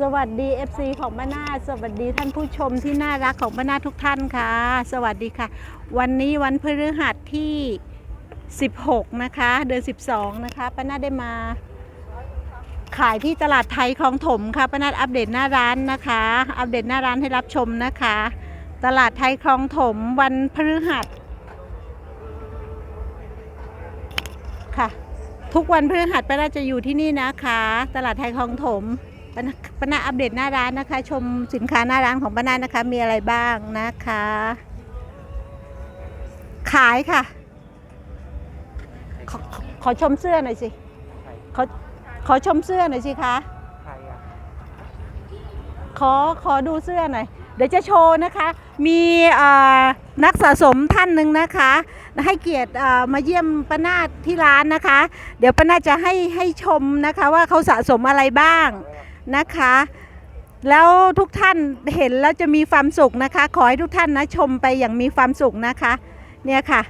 สวัสดี FC ของบ้านาสวัสดีท่านผู้ชมที่น่ารักของบ้านนาทุกท่านค่ะ สวัสดีค่ะ วันนี้วันพฤหัสที่ 16 นะคะ เดือน 12 นะคะป้านาได้มาขายที่ตลาดไทยคลองถมค่ะป้านาอัปเดตหน้าร้านนะคะ อัปเดตหน้าร้านให้รับชมนะคะ ตลาดไทยคลองถมวันพฤหัสค่ะ ทุกวันพฤหัสป้านาจะอยู่ที่นี่นะคะ ตลาดไทยคลองถม ป้านาป้านาอัปเดตหน้าร้านนะคะ ชมสินค้าหน้าร้านของป้านานะคะ มีอะไรบ้างนะคะ ขายค่ะ ขอขอขอชมเสื้อหน่อยสิใครขอขอชมเสื้อหน่อยสิคะใครอะขอขอดูเสื้อหน่อยเดี๋ยวจะโชว์นะคะ มีเอ่อนักสะสมท่านหนึ่งนะคะ ให้เกียรติเอ่อมาเยี่ยมป้านาฏที่ร้านนะคะ เดี๋ยวป้านาฏจะให้ให้ชมนะคะว่าเขาสะสมอะไรบ้าง นะคะ แล้วทุกท่านเห็นแล้วจะมีความสุขนะคะ ขอให้ทุกท่านนะชมไปอย่างมีความสุขนะคะ เนี่ยค่ะ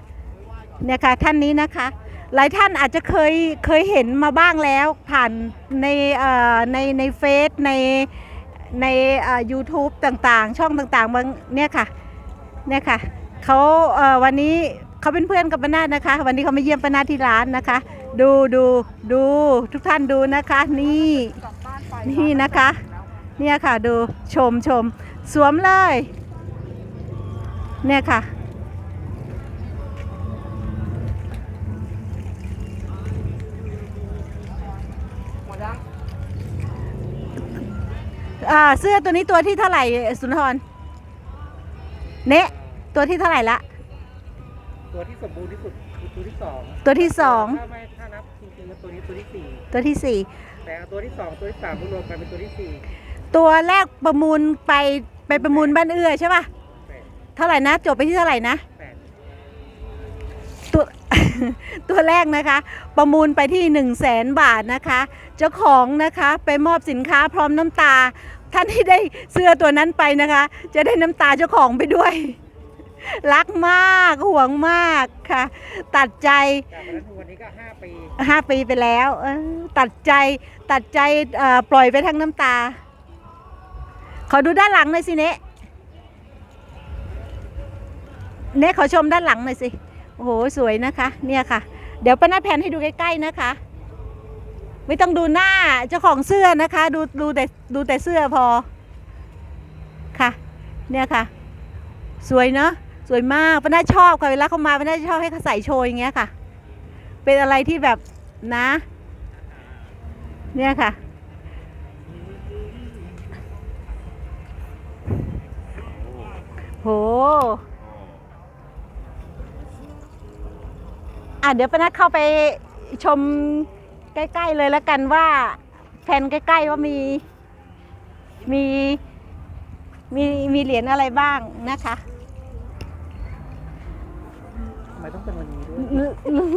เนี่ยค่ะท่านนี้นะคะ หลายท่านอาจจะเคยเคยเห็นมาบ้างแล้วผ่านในในในเฟซในในเอ่อ YouTube ต่างๆ ช่องต่างๆบางเนี่ยค่ะเนี่ยค่ะเขาเวันนี้เขาเป็นเพื่อนกับปนานะคะ วันนี้เขามาเยี่ยมปนาดที่ร้านนะคะ ดูดูดูทุกท่านดูนะคะ นี่ นี่นะคะ เนี่ยค่ะดูชมชม สวมเลย เนี่ยค่ะหมดยังอ่าเสื้อตัวนี้ตัวที่เท่าไหร่สุนทรเนะตัวที่เท่าไหร่ละ ตัวที่สมบูรณ์ที่สุดคือตัวที่สองตัวที่สองถ้าไม่ถ้านับจริงๆแล้วตัวนี้ตัวที่สี่ตัวที่สี่ แต่เอาตัวที่สองตัวที่สามรวมกันเป็นตัวที่สี่ตัวแรกประมูลไปไปประมูลบ้านเอื้อใช่ป่ะแปดเท่าไหร่นะ จบไปที่เท่าไหร่นะ แปดตัว ตัวแรกนะคะ ประมูลไปที่1นึ่งแสนบาทนะคะ เจ้าของนะคะไปมอบสินค้าพร้อมน้ำตา ท่านที่ได้เสื้อตัวนั้นไปนะคะ จะได้น้ำตาเจ้าของไปด้วย รักมากห่วงมากค่ะ ตัดใจจากวันนั้นถึงวันนี้ก็ห้าปีห้าปีไปแล้วเออตัดใจตัดใจเอ่อปล่อยไปทั้งน้ำตา ขอดูด้านหลังหน่อยสิเนะเนะขอชมด้านหลังหน่อยสิโอ้โหสวยนะคะ เนี่ยค่ะ เดี๋ยวป้าหน้าแพนให้ดูใกล้ๆนะคะ ไม่ต้องดูหน้าเจ้าของเสื้อนะคะ ดูดูแต่ดูแต่เสื้อพอค่ะ เนี่ยค่ะ สวยเนาะ สวยมากป้าน้าชอบค่ะเวลาเขามาป้าน้าชอบให้เขาใส่โชว์อย่างเงี้ยค่ะ เป็นอะไรที่แบบนะ เนี่ยค่ะ โหอะเดี๋ยวปานัดเข้าไปชมใกล้ ๆ เลยแล้วกันว่าแผนใกล้ ๆ ว่ามีมีมีมีเหรียญอะไรบ้างนะคะ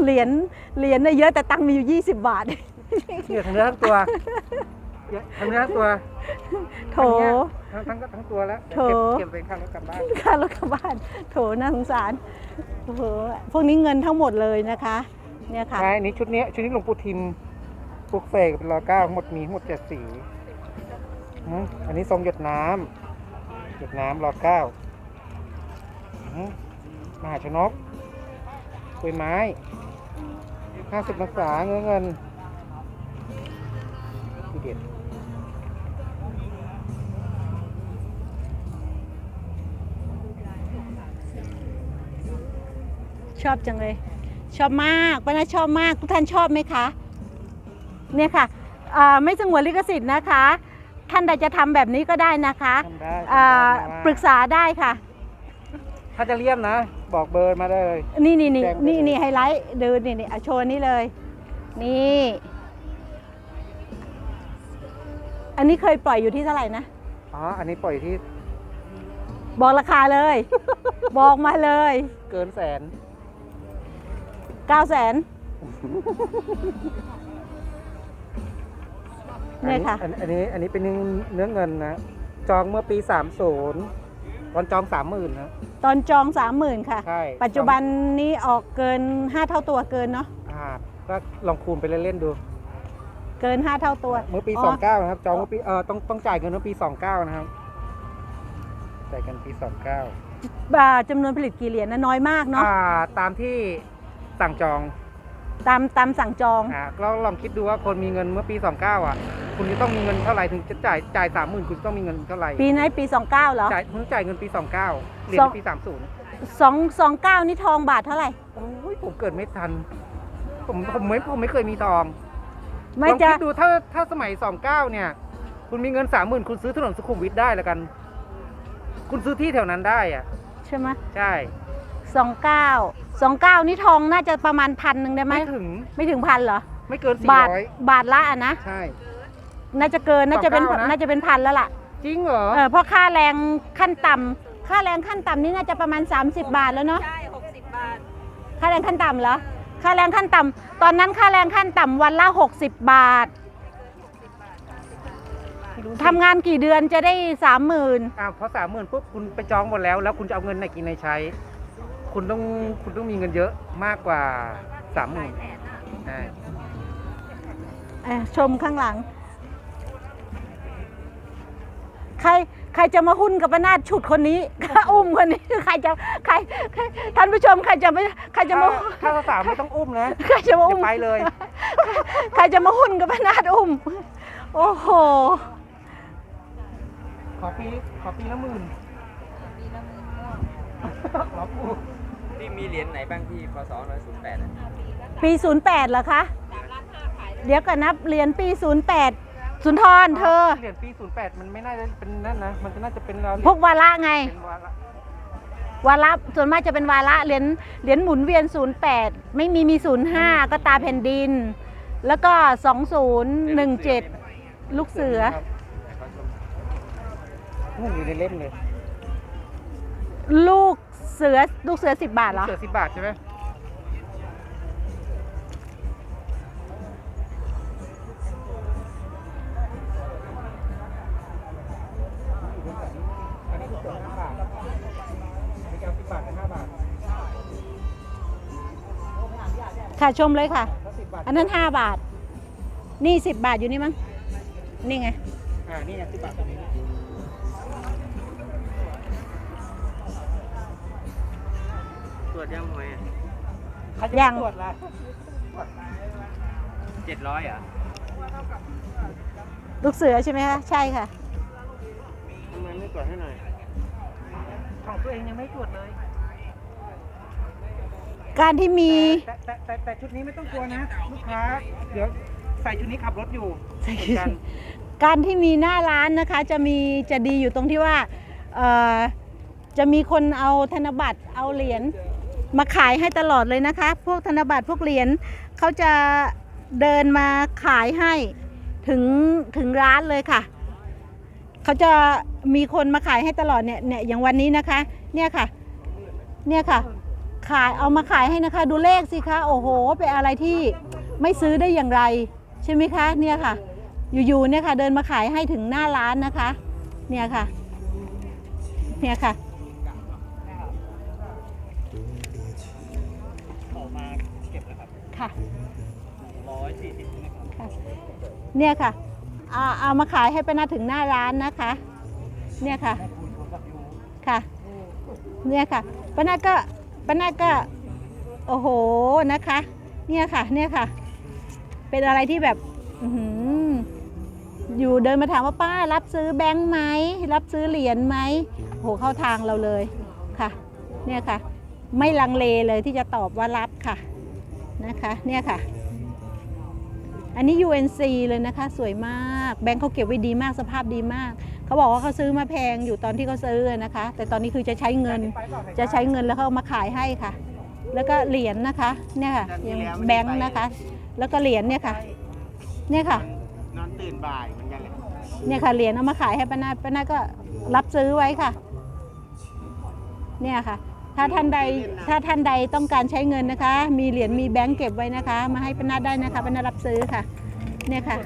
เหรียญเหรียญน่ะเยอะแต่ตังค์มีอยู่ 20 บาทเนี่ยทั้งเนื้อทั้งตัวเนี่ยทั้งเนื้อทั้งตัวโถ ทั้งทั้งทั้งตัวแล้วโถ เก็บเก็บเป็นข้างรถกลับบ้านค่ารถกลับบ้านโถน่าสงสารโอ้โหพวกนี้เงินทั้งหมดเลยนะคะ เนี่ยค่ะ ใช่อันนี้ชุดเนี้ยชุดนี้หลวงปู่ทิมปลุกเสกเป็นร้อยเก้าทั้งหมดมีทั้งหมดเจ็ดสีอืมอันนี้ทรงหยดน้ำหยดน้ำร้อยเก้าอืมมหาชนก กล้วยไม้ห้าสิบพรรษาเงินเงินทีเด็ดชอบจังเลย ชอบมากป้านาชอบมาก ทุกท่านชอบไหมคะ เนี่ยค่ะอ่าไม่สงวนลิขสิทธิ์นะคะ ท่านใดจะทำแบบนี้ก็ได้นะคะทำได้อ่าทำได้ปรึกษาได้ค่ะ ถ้าจะเลี่ยมนะ บอกเบอร์มาได้เลย นี่นี่นี่แจ้งไปนี่เลยนี่ไฮไลท์ดูนี่นี่อะโชว์นี่เลย นี่ อันนี้เคยปล่อยอยู่ที่เท่าไหร่นะ อ๋อ อันนี้ปล่อยที่ บอกราคาเลย บอกมาเลยเกินแสน9 0 0 0 0นเนี่ยค่ะ อันอันนี้อันนี้เป็นเนื้อเนื้อเงินนะ จองเมื่อปีสามศูนย์ ตอนจองสามหมื่นนะตอนจอง30,000ค่ะ ใช่ปัจจุบันนี้ออกเกิน5เท่าตัวเกินเนาะอ่าก็ลองคูณไปเล่นๆดู เกินห้าเท่าตัว เมื่อปีอ๋อสองเก้านะครับจองเมื่อปีเออต้องต้องจ่ายเงินเมื่อปีสองเก้านะครับจ่ายกันปีสองเก้าอ่าจำนวนผลิตกี่เหรียญนะน้อยมากเนาะอ่าตามที่สั่งจอง ตามตามสั่งจอง อ่าเราลองคิดดูว่าคนมีเงินเมื่อปีสองเก้าอะ คุณจะต้องมีเงินเท่าไหร่ถึงจะจ่ายจ่ายสามหมื่นคุณจะต้องมีเงินเท่าไหร่ปีไหนปี 29เหรอ จ่ายคุณต้องจ่ายเงินปีสองเก้าเหรียญสอง ปีสามศูนย์2 29 นี่ทองบาทเท่าไหร่ โอ้ยผมเกิดไม่ทัน ผมผมไม่ผมไม่เคยมีทองไม่ลองจะคิดดูถ้าถ้าสมัยสองเก้าเนี่ย คุณมีเงินสามหมื่นคุณซื้อถนนสุขุมวิทได้แล้วกัน คุณซื้อที่แถวนั้นได้อะ ใช่ไหมใช่ 29 29นี่ทองน่าจะประมาณพันหนึ่งได้ไหมไม่ถึงไม่ถึงพันเหรอ ไม่เกินสี่บาทร้อยบาทละอะนะ ใช่ น่าจะเกินน่าจะเป็น29นะ น่าจะเป็นพันแล้วล่ะจริงเหรอ เออเพราะค่าแรงขั้นต่ำค่าแรงขั้นต่ำนี่น่าจะประมาณ 30 บาทแล้วเนาะใช่60 บาท ค่าแรงขั้นต่ำเหรอค่าแรงขั้นต่ำตอนนั้นค่าแรงขั้นต่ำวันละ 60 บาทไม่รู้สิทำงานกี่เดือนจะได้สามหมื่นอ่าพอสามหมื่นปุ๊บคุณไปจองหมดแล้ว แล้วคุณจะเอาเงินไหนกินไหนใช้ คุณต้องคุณต้องมีเงินเยอะมากกว่าสามหมื่นใช่ชมข้างหลัง ใครใครจะมาหุ้นกับปนาดฉุดคนนี้ อุ้มคนนี้ใครจะใครใครท่านผู้ชมใครจะไม่ใครจะมาถ้าถ้าสาวไม่ต้องอุ้มนะใครจะมาจะอุ้มไปเลย ใครจะมาหุ้นกับปนาดอุ้ม โอ้โห ขอปีขอปีละหมื่นขอปู ที่มีเหรียญไหนบ้างที่พศ108อะปี 08เหรอคะ เดี๋ยวก่อนนับเหรียญปี 08 สุนทรเธอ เหรียญปี 08 มันไม่น่าจะเป็นนั่นนะ มันจะน่าจะเป็นเราพวกวาระไง เป็นวาระวาระส่วนมากจะเป็นวาระเหรียญเหรียญหมุนเวียน 08 ไม่มีมี 05 ก็ตาแผ่นดิน แล้วก็ 2017 ลูกเสือ นู่นอยู่ในเล่มเลย ลูก เสือลูกเสือ10บาทเหรอ เสือสิบบาทใช่ไหมอันนี้คือเสือห้าบาทมีการสิบบาทกับห้าบาทค่ะชมเลยค่ะ ถ้าสิบบาทอันนั้น5บาท นี่10บาทอยู่นี่มั้ง นี่ไง อ่านี่ไงสิบบาท จยังหวยใครจะยังตรวจล่ะเจ็ดร้อยอะลูกเสือใช่ไหมคะใช่ค่ะ ทำไมไม่ตรวจให้หน่อยของตัวเองยังไม่ตรวจเลยการที่มีแต่แต่แต่แต่ชุดนี้ไม่ต้องกลัวนะลูกค้า เดี๋ยวใส่ชุดนี้ขับรถอยู่เหมือนกันการที่มีหน้าร้านนะคะ จะมีจะดีอยู่ตรงที่ว่าเอ่อจะมีคนเอาธนบัตรเอาเหรียญ มาขายให้ตลอดเลยนะคะ พวกธนบัตรพวกเหรียญเขาจะเดินมาขายให้ถึงถึงร้านเลยค่ะ เขาจะมีคนมาขายให้ตลอดเนี่ยเนี่ยอย่างวันนี้นะคะ เนี่ยค่ะ เนี่ยค่ะ ขายเอามาขายให้นะคะ ดูเลขสิคะโอ้โหเป็นอะไรที่ไม่ซื้อได้อย่างไร ใช่ไหมคะ เนี่ยค่ะ อยู่ๆเนี่ยค่ะ เดินมาขายให้ถึงหน้าร้านนะคะ เนี่ยค่ะ เนี่ยค่ะ ครับค่ะร้อยสี่สิบนะครับค่ะเนี่ยค่ะเอาเอามาขายให้ป้านาถึงหน้าร้านนะคะ เนี่ยค่ะค่ะ เนี่ยค่ะป้านาก็ป้านาก็โอ้โหนะคะ เนี่ยค่ะ เนี่ยค่ะ เป็นอะไรที่แบบอื้อหืออยู่เดินมาถามว่าป้า รับซื้อแบงค์ไหมรับซื้อเหรียญไหมโหเข้าทางเราเลยค่ะ เนี่ยค่ะ ไม่ลังเลเลยที่จะตอบว่ารับค่ะ นะคะเนี่ยค่ะ อันนี้ UNC เลยนะคะ สวยมากแบงค์เขาเก็บไว้ดีมากสภาพดีมาก เขาบอกว่าเขาซื้อมาแพงอยู่ตอนที่เขาซื้อนะคะ แต่ตอนนี้คือจะใช้เงินจะใช้เงินแล้วเขาเอามาขายให้ค่ะ แล้วก็เหรียญนะคะเนี่ยค่ะยังแบงค์นะคะ แล้วก็เหรียญเนี่ยค่ะ เนี่ยค่ะนอนตื่นบ่ายมันยังไงเนี่ยค่ะเหรียญเอามาขายให้ป้านาป้านาก็รับซื้อไว้ค่ะ เนี่ยค่ะ ถ้าท่านใดถ้าท่านใดต้องการใช้เงินนะคะ มีเหรียญมีแบงก์เก็บไว้นะคะ มาให้ป้านาได้นะคะป้านารับซื้อค่ะ เนี่ยค่ะ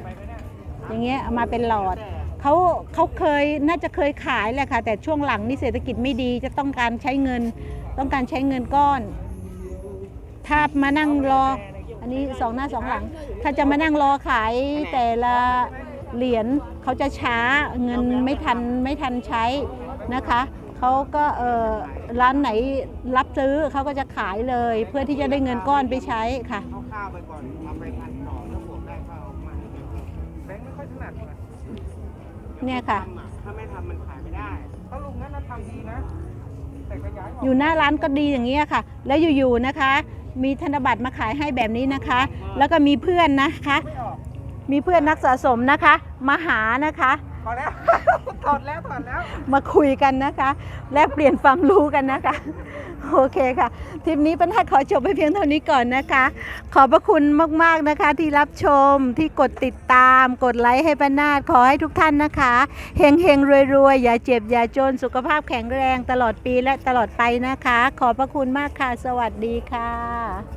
อย่างเงี้ยเอามาเป็นหลอดเขาเขาเคยน่าจะเคยขายแหละค่ะ แต่ช่วงหลังนี่เศรษฐกิจไม่ดีจะต้องการใช้เงิน ต้องการใช้เงินก้อน ถ้ามานั่งรอนนี้สองหน้าสองหลัง ถ้าจะมานั่งรอขายแต่ละเหรียญเขาจะช้าเงินไม่ทันไม่ทันใช้นะคะ เขาก็เออร้านไหนรับซื้อเขาก็จะขายเลย เพื่อที่จะได้เงินก้อนไปใช้ค่ะ เอาข้าวไปก่อนทำไปพันสองถ้าบวกได้ข้าวมาแบงค์ไม่ค่อยถนัดเลยเนี่ยค่ะ ทำอะถ้าไม่ทำมันขายไม่ได้ถ้าลุงนั้นนะทำดีนะ แต่ก็ย้ายออกอยู่หน้าร้านก็ดีอย่างเงี้ยค่ะ แล้วอยู่ๆนะคะ มีธนบัตรมาขายให้แบบนี้นะคะ แล้วก็มีเพื่อนนะคะ ไม่ออก มีเพื่อนนักสะสมนะคะ มาหานะคะพ อแล้วถอดแล้วถอดแล้ว มาคุยกันนะคะ และเปลี่ยนความรู้กันนะคะ โอเคค่ะทริปนี้ปัญหาขอจบไปเพียงเท่านี้ก่อนนะคะ ขอบพระคุณมากๆนะคะ ที่รับชมที่กดติดตาม กดไลค์ให้ปนาดขอให้ทุกท่านนะคะเฮงเฮงรวยรวยๆอย่าเจ็บอย่าจนสุขภาพแข็งแรงตลอดปีและตลอดไปนะคะ ขอบพระคุณมากค่ะ สวัสดีค่ะ